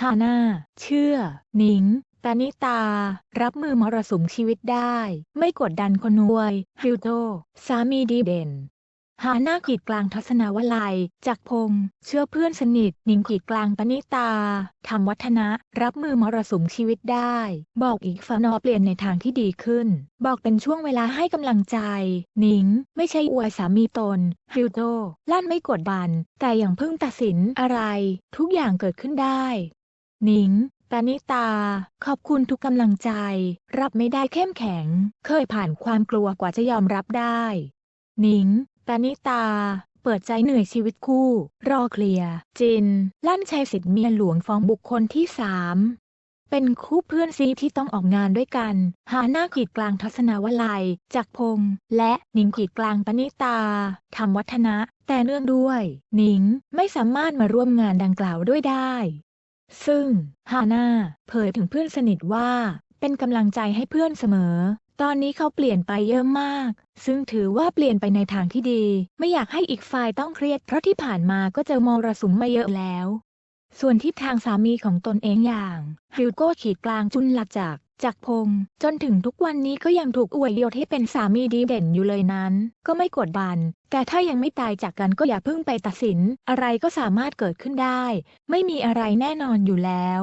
ฮาน่า เชื่อหนิงตานิตา รับมือมรสุมชีวิตได้ ไม่กดดันคนรวยฮิวโต สามีดีเด่นฮาน่าขีดกลางทัศนวลัย จากพงษ์เชื่อเพื่อนสนิทหนิงขีดกลางปณิตาทำวัฒนะ รับมือมรสุมชีวิตได้ บอกอีกฟานอเปลี่ยนในทางที่ดีขึ้น บอกเป็นช่วงเวลาให้กำลังใจหนิง ไม่ใช่อวยสามีตนฮิวโต ลั่นไม่กดบัน แต่อย่างเพิ่งตัดสินอะไร ทุกอย่างเกิดขึ้นได้ หนิงตานิตา ขอบคุณทุกกำลังใจ รับไม่ได้เข้มแข็ง เคยผ่านความกลัวกว่าจะยอมรับได้ หนิงตานิตา เปิดใจเหนื่อยชีวิตคู่ รอเคลียร์จิน ลั่นชัยสิทธิ์เมียหลวงฟ้องบุคคลที่สามเป็นคู่เพื่อนซีที่ต้องออกงานด้วยกัน หาหน้าขีดกลางทัศนวลัย จากพงษ์และหนิงขีดกลางปณิตาทำวัฒนะ แต่เนื่องด้วย หนิงไม่สามารถมาร่วมงานดังกล่าวด้วยได้ ซึ่งฮาน่าเผยถึงเพื่อนสนิทว่า เป็นกำลังใจให้เพื่อนเสมอ ตอนนี้เขาเปลี่ยนไปเยอะมาก ซึ่งถือว่าเปลี่ยนไปในทางที่ดี ไม่อยากให้อีกฝ่ายต้องเครียดเพราะที่ผ่านมาก็เจอมรสุมมาเยอะแล้ว ส่วนทิศทางสามีของตนเองอย่างฮิวโก้ขีดกลางจุนหลักจาก จากพงษ์จนถึงทุกวันนี้ก็ยังถูกอวยยศให้เป็นสามีดีเด่นอยู่เลยนั้น ก็ไม่กดบัน แต่ถ้ายังไม่ตายจากกันก็อย่าเพิ่งไปตัดสิน อะไรก็สามารถเกิดขึ้นได้ ไม่มีอะไรแน่นอนอยู่แล้ว